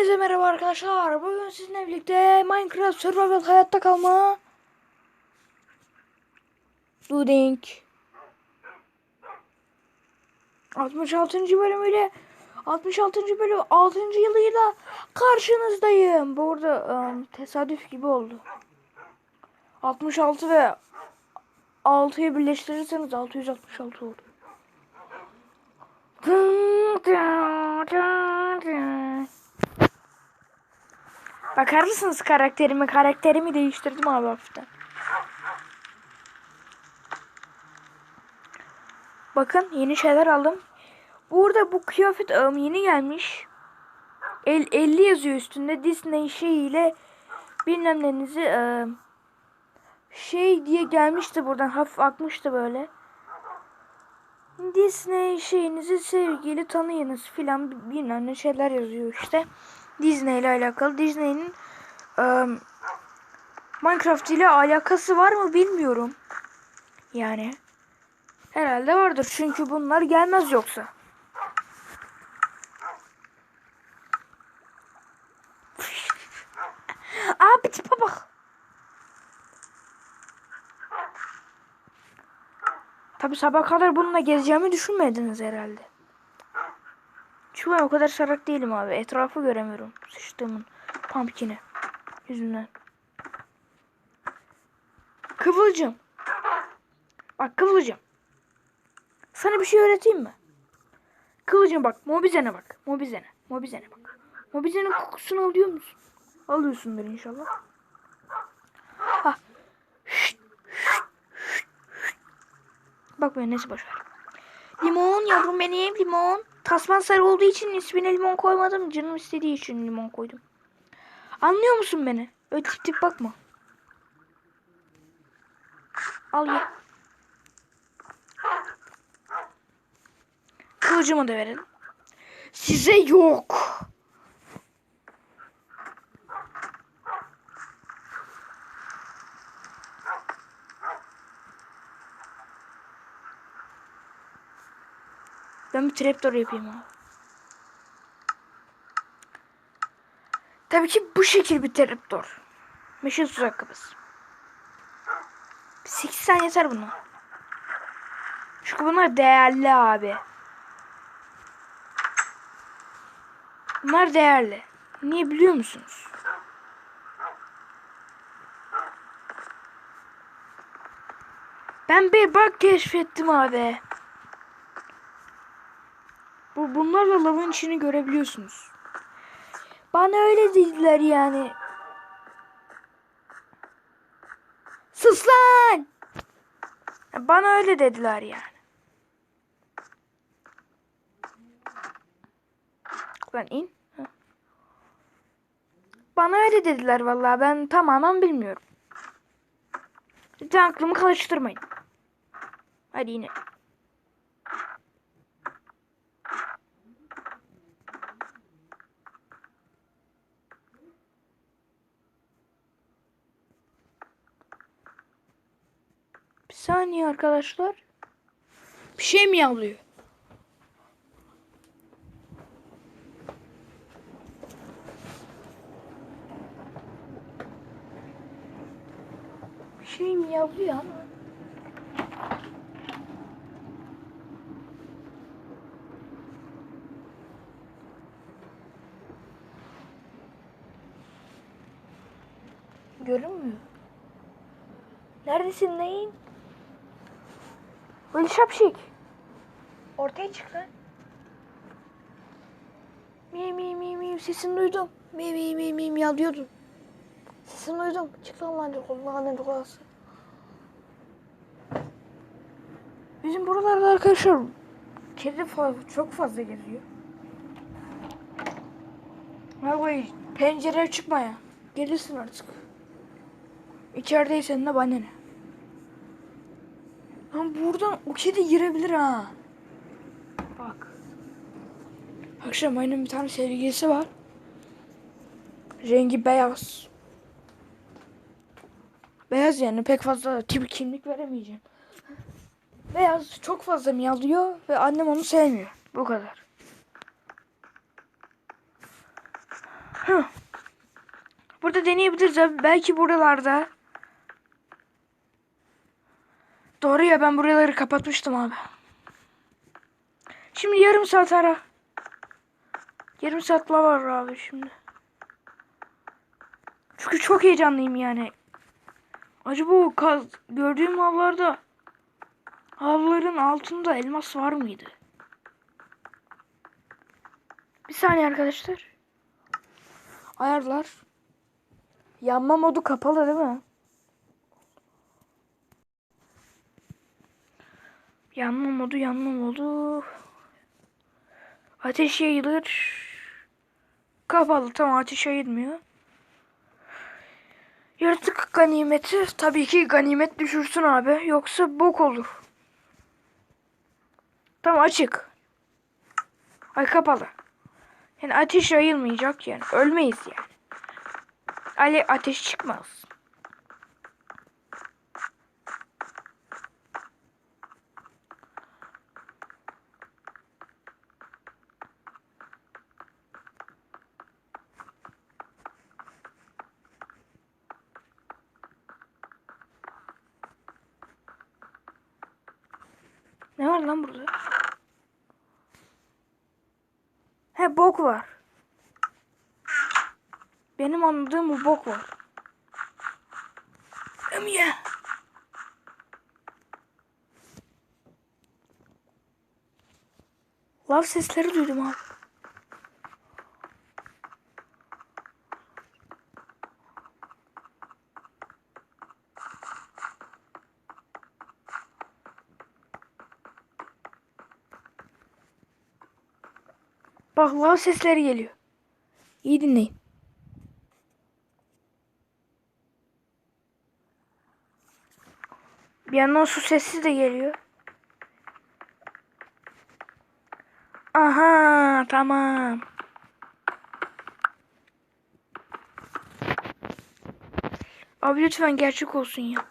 Hepinize merhaba arkadaşlar. Bugün sizinle birlikte Minecraft Survival hayatta kalma. Dooding. 66. bölümüyle 66. bölüm 6. yılıyla karşınızdayım. Bu arada ım, tesadüf gibi oldu. 66 ve 6'yı birleştirirseniz 666 oldu. Bakar mısınız karakterimi? Karakterimi değiştirdim abi hafiften. Bakın yeni şeyler aldım. Burada bu kıyafet ım, yeni gelmiş. El, 50 yazıyor üstünde. Disney şeyiyle bilmem nenizi ım, şey diye gelmişti buradan. Hafif akmıştı böyle. Disney şeyinizi sevgili tanıyınız filan bilmem ne şeyler yazıyor işte. Disney ile alakalı. Disney'nin ım, Minecraft ile alakası var mı bilmiyorum. Yani herhalde vardır çünkü bunlar gelmez yoksa. Abi tipe bak. Tabi sabah kadar bununla gezeceğimi düşünmediniz herhalde. Çünkü ben o kadar sarak değilim abi. Etrafı göremiyorum. Sıçtığımın pumpkin'i yüzünden. Kıvılcım. Bak Kıvılcım. Sana bir şey öğreteyim mi? Kıvılcım bak. Mobizene bak. Mobizene. Mobizene bak. Mobizenin kokusunu alıyor musun? Alıyorsundur inşallah. Ha. Şşt, şşt, şşt. Bak ben neyse boş ver. Limon yavrum benim limon. Tasman sarı olduğu için ismine limon koymadım. Canım istediği için limon koydum. Anlıyor musun beni? Öyle tip tip bakma. Al ye. Kılıcımı da verelim. Size yok. Ben bir trapdoor yapayım abi. Tabii ki bu şekil bir trapdoor. Meşin tuzak kapısı. 8 tane yeter buna. Çünkü bunlar değerli abi. Bunlar değerli. Niye biliyor musunuz? Ben bir bak keşfettim abi. Bu bunlarla lavın içini görebiliyorsunuz. Bana öyle dediler yani. Sus lan! Bana öyle dediler yani. Lan in. Bana öyle dediler vallahi ben tamamen bilmiyorum. Lütfen aklımı karıştırmayın. Hadi yine. Saniye arkadaşlar. Bir şey mi yavlıyor? Bir şey mi yavlıyor ama? Görünmüyor. Neredesin neyin? Böyle şapşik. Ortaya çık lan. Mi mi mi mi sesini duydum. Mi mi mi mi mi yalıyordun. Sesini duydum. Çık lan lan Allah'ın ne duası. Bizim buralarda arkadaşlar kedi fazla, çok fazla geziyor. Abi pencereye çıkma ya. Gelirsin artık. İçerideysen de bana ne? Lan buradan o kedi girebilir ha. Bak. Akşam ayının bir tane sevgilisi var. Rengi beyaz. Beyaz yani pek fazla tip kimlik veremeyeceğim. Beyaz çok fazla miyavlıyor ve annem onu sevmiyor. Bu kadar. Hı. Burada deneyebiliriz abi. Belki buralarda. Doğru ya ben buraları kapatmıştım abi. Şimdi yarım saat ara. Yarım saat var abi şimdi. Çünkü çok heyecanlıyım yani. Acaba o kaz gördüğüm havlarda havların altında elmas var mıydı? Bir saniye arkadaşlar. Ayarlar. Yanma modu kapalı değil mi? Yanma modu, yanma modu. Ateş yayılır. Kapalı tamam ateş yayılmıyor. Yaratık ganimeti tabii ki ganimet düşürsün abi. Yoksa bok olur. Tamam açık. Ay kapalı. Yani ateş yayılmayacak yani. Ölmeyiz yani. Ale ateş çıkmaz. Ne var lan burada? He bok var. Benim anladığım bu bok var. Ya. Lav sesleri duydum abi. Bak lav sesleri geliyor. İyi dinleyin. Bir yandan su sesi de geliyor. Aha tamam. Abi lütfen gerçek olsun ya.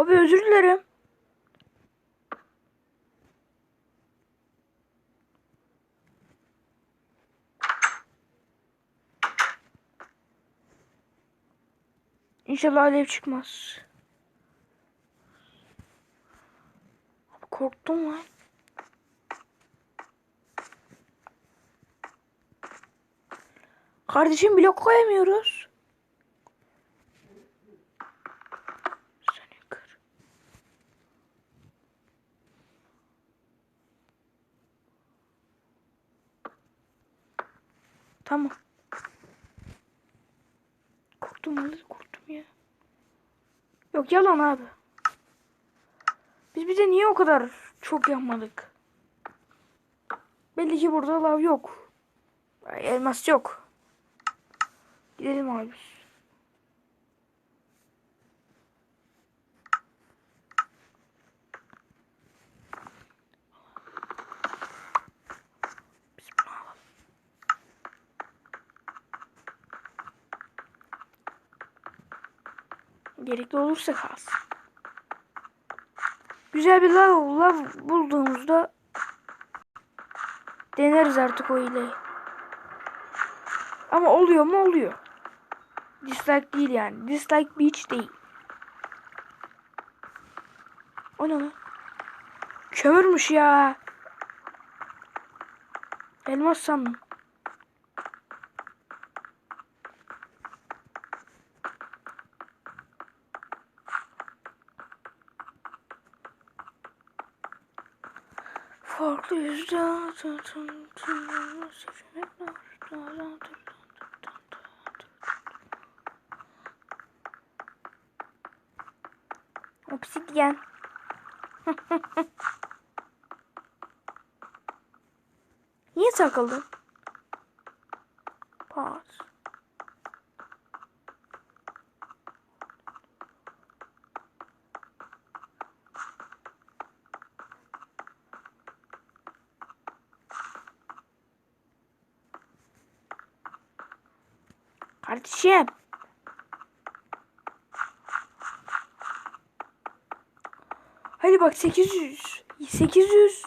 Abi özür dilerim. İnşallah alev çıkmaz. Abi korktum lan. Kardeşim blok koyamıyoruz. Tamam. Korktum vallahi korktum ya. Yok yalan abi. Biz bize niye o kadar çok yapmadık? Belli ki burada lav yok. Elmas yok. Gidelim abi. Gerekli olursa kalsın. Güzel bir lav, lav bulduğumuzda Deneriz artık o hileyi. Ama oluyor mu oluyor. Dislike değil yani. Dislike beach değil. O ne lan? Kömürmüş ya. Elmas sandım. Obsidyen. Niye takıldın? Pas. Kardeşim. Hadi bak 800. 800.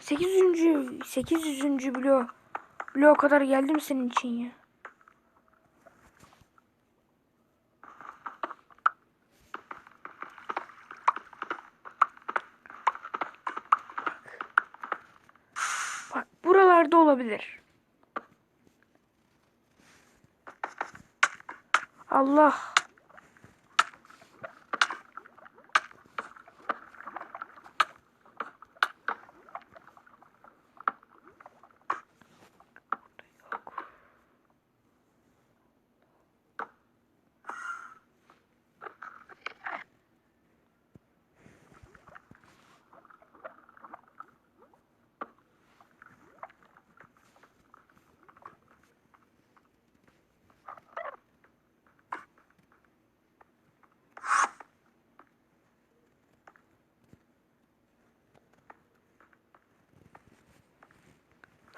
800. 800. bloğu. Bloğa kadar geldim senin için ya. Bak buralarda olabilir. Allah.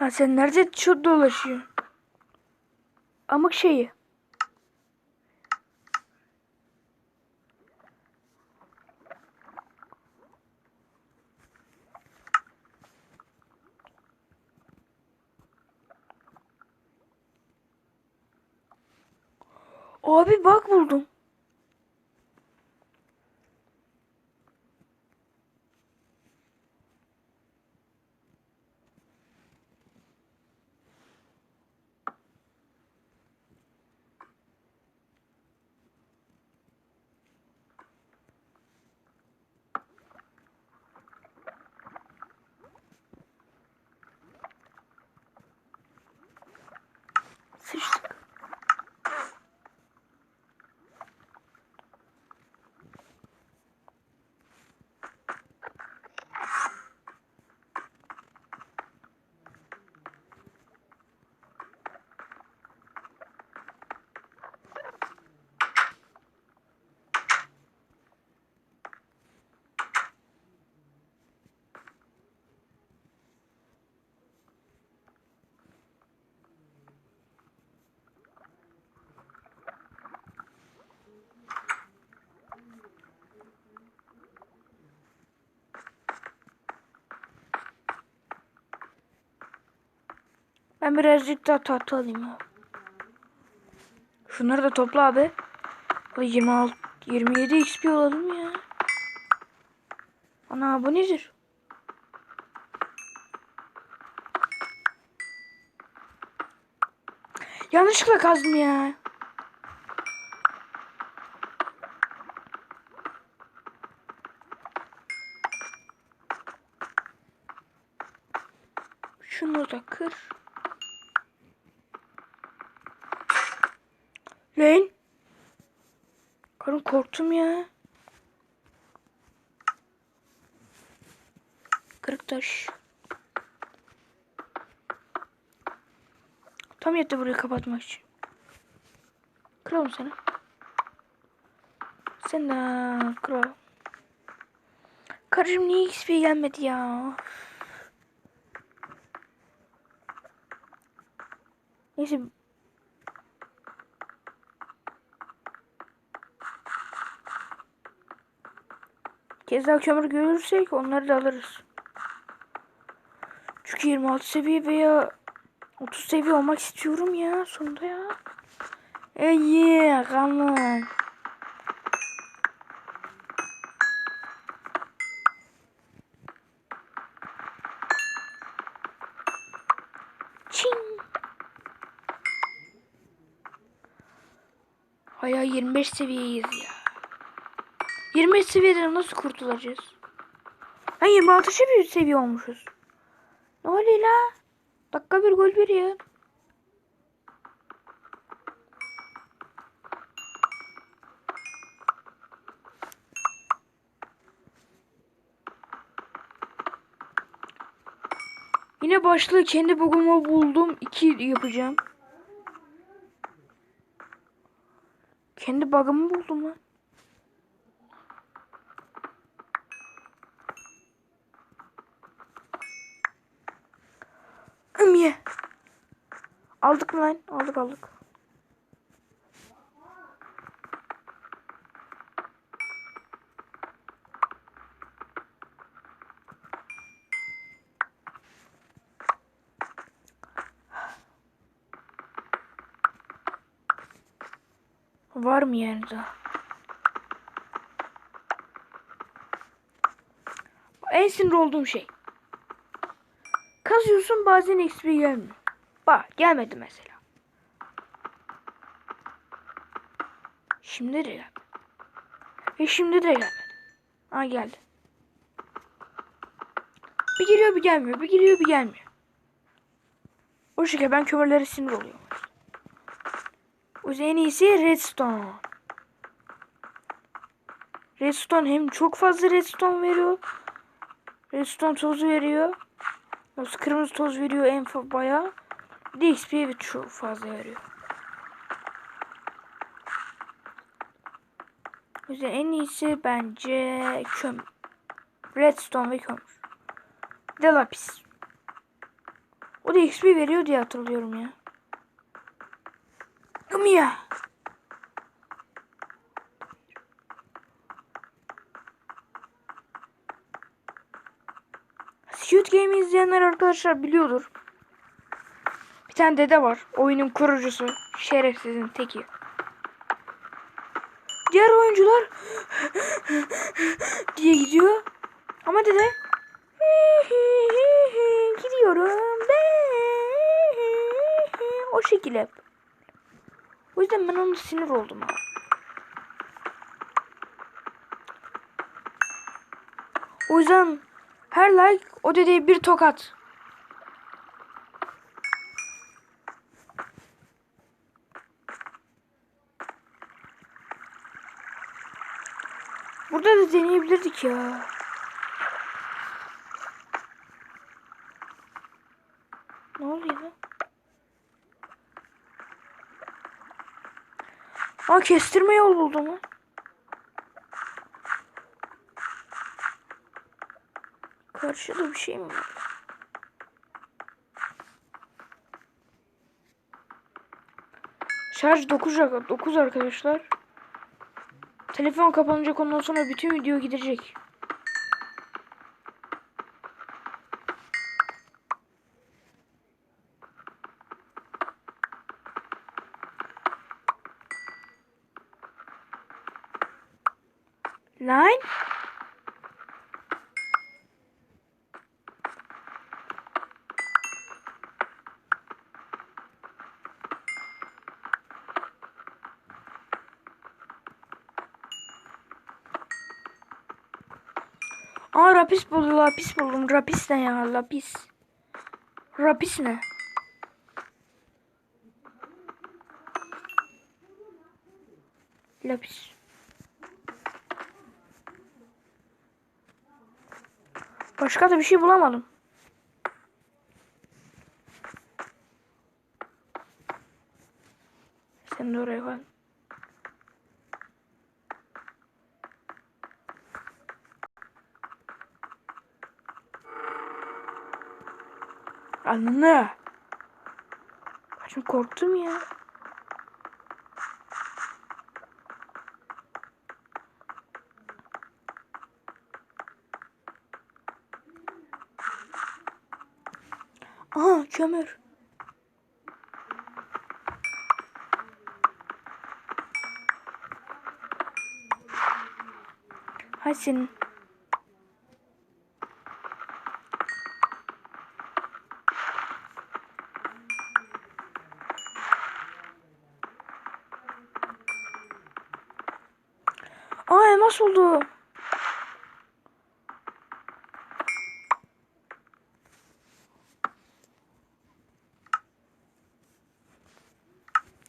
Ha sen nerede şu dolaşıyor? Amık şeyi. Abi bak buldum. Sıçtık. Ben birazcık daha tahta alayım abi. Şunları da topla abi. Hadi 26, 27 XP olalım ya. Ana bu nedir? Yanlışlıkla kazdım ya. Şunu da kır. Lan. Karım korktum ya. Kırık taş. Tam yetti burayı kapatmak için. Kıralım seni. Sen de kıralım. Karıcığım niye XP gelmedi ya? Neyse Kez daha kömür görürsek onları da alırız. Çünkü 26 seviye veya 30 seviye olmak istiyorum ya sonunda ya. E yeah, come. Çin. Haya 25 seviyeyiz ya. 25 seviyeden nasıl kurtulacağız? Ha 26 seviye, seviye olmuşuz. Ne oluyor la? Dakika bir gol bir ya. Yine başlığı kendi bug'umu buldum. 2 yapacağım. Kendi bug'ımı buldum lan. Ümiye. Aldık mı lan? Aldık aldık. Var mı yani daha? En sinir olduğum şey. Kazıyorsun bazen XP gelmiyor. Bak gelmedi mesela. Şimdi de gelmedi. Ve şimdi de gelmedi. Ha geldi. Bir geliyor bir gelmiyor. Bir geliyor bir gelmiyor. O şekilde ben kömürlere sinir oluyorum. O en iyisi redstone. Redstone hem çok fazla redstone veriyor. Redstone tozu veriyor. Yoksa kırmızı toz veriyor en bayağı. Bir de çok fazla veriyor. O yüzden en iyisi bence kömür. Redstone ve kömür. Bir de lapis. O da XP veriyor diye hatırlıyorum ya. Gımya. Squid Game izleyenler arkadaşlar biliyordur. Bir tane dede var. Oyunun kurucusu. Şerefsizin teki. Diğer oyuncular diye gidiyor. Ama dede gidiyorum o şekilde. O yüzden ben ona sinir oldum. O yüzden her like o dedeye bir tokat. Burada da deneyebilirdik ya. Ne oluyor lan? Aa kestirme yol buldum Karşıda bir şey mi var? Şarj 9, 9 arkadaşlar. Telefon kapanacak ondan sonra bütün video gidecek. Lan. Aa rapis buldum lapis buldum. Rapis ne ya lapis. Rapis ne? Lapis. Başka da bir şey bulamadım. Sen de oraya koy. Anne. Şimdi korktum ya. Aha kömür. Hay senin. Elmas oldu.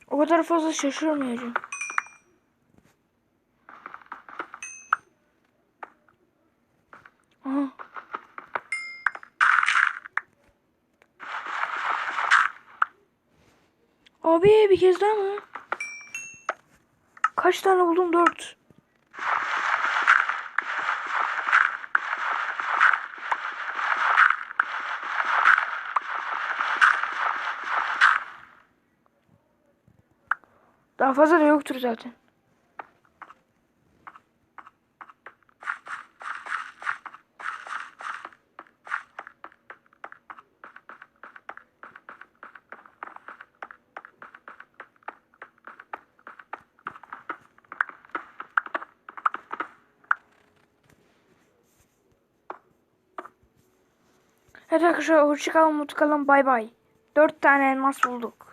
O kadar fazla şaşırmayacağım. Aha. Abi bir kez daha mı? Kaç tane buldum? Dört. Daha fazla da yoktur zaten. Evet arkadaşlar hoşçakalın mutlu kalın bay bay. Dört tane elmas bulduk.